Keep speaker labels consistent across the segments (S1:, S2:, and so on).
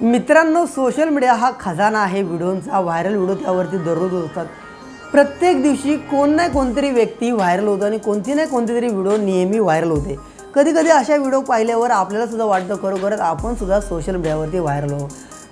S1: मित्रांनो social media हा खजाना आहे. व्हिडिओंचा व्हायरल व्हिडिओ त्यावरती दररोज होतात प्रत्येक दिवशी कोण नाही कोणतरी व्यक्ती व्हायरल होतो आणि कोणती नाही कोणती तरी व्हिडिओ नेहमी व्हायरल होते. कधी कधी अशा व्हिडिओ पाहिल्यावर आपल्याला सुद्धा वाटतं खरोखरच आपण सुद्धा सोशल मीडियावरती व्हायरल हो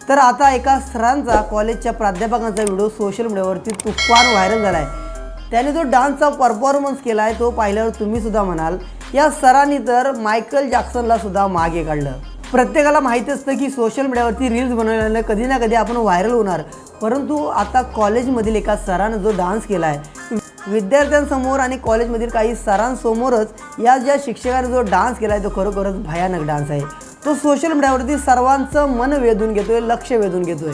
S1: तर आता एका सरांचा कॉलेजच्या प्राध्यापकांचा व्हिडिओ सोशल मीडियावरती तुफान व्हायरल झाला आहे त्याने जो डान्सचा परफॉर्मन्स केला आहे तो पाहिल्यावर तुम्ही सुद्धा म्हणाल या सरांनी तर मायकल जॅक्सनला सुद्धा मागे काढलं. प्रत्येकाला माहिती असतं की सोशल मीडियावरती रील्स बनवल्यानं कधी ना कधी आपण व्हायरल होणार. परंतु आता कॉलेजमधील एका सरानं जो डान्स केला आहे विद्यार्थ्यांसमोर आणि कॉलेजमधील काही सरांसमोरच या ज्या शिक्षकाने जो डान्स केला आहे तो खरोखरच भयानक डान्स आहे. तो सोशल मीडियावरती सर्वांचं मन वेधून घेतोय लक्ष वेधून घेतोय.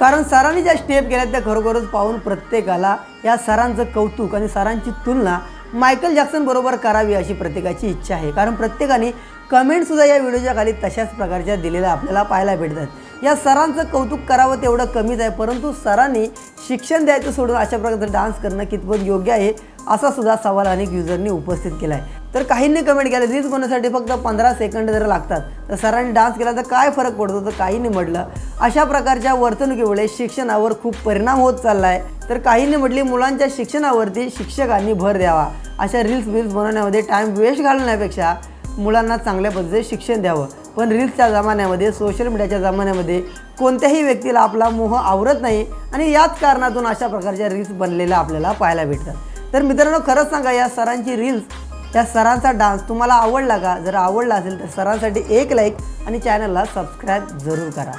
S1: कारण सरांनी ज्या स्टेप केल्या त्या खरोखरच पाहून प्रत्येकाला या सरांचं कौतुक आणि सरांची तुलना मायकल जॅक्सन बरोबर करावी अशी प्रत्येकाची इच्छा आहे. कारण प्रत्येकाने कमेंटसुद्धा या व्हिडिओच्या खाली तशाच प्रकारच्या दिलेल्या आपल्याला पाहायला भेटतात. या सरांचं कौतुक करावं तेवढं कमीच आहे परंतु सरांनी शिक्षण द्यायचं सोडून अशा प्रकारचं डान्स करणं कितपत योग्य आहे असा सुद्धा सवाल अनेक युजरनी उपस्थित केला आहे तर काहींनी कमेंट केलं रील्स बनवण्यासाठी फक्त पंधरा सेकंड जर लागतात तर सरांनी डान्स केला तर काय फरक पडतो? तर काहींनी म्हटलं अशा प्रकारच्या वर्तणुकीमुळे शिक्षणावर खूप परिणाम होत चालला आहे तर काहींनी म्हटली मुलांच्या शिक्षणावरती शिक्षकांनी भर द्यावा. अशा रील्स रील्स बनवण्यामध्ये टाईम वेस्ट घालण्यापेक्षा मुलांना चांगल्या पद्धतीने शिक्षण द्यावं. पण रील्सच्या जमान्यामध्ये सोशल मीडियाच्या जमान्यामध्ये कोणत्याही व्यक्तीला आपला मोह आवरत नाही आणि याच कारणातून अशा प्रकारच्या रील्स बनलेल्या आपल्याला पाहायला भेटतात. तर मित्रांनो खरंच सांगा या सरांची रील्स या सरांचा डान्स तुम्हाला आवडला का? जर आवडला असेल तर सरांसाठी एक लाईक आणि चॅनलला सबस्क्राईब जरूर करा.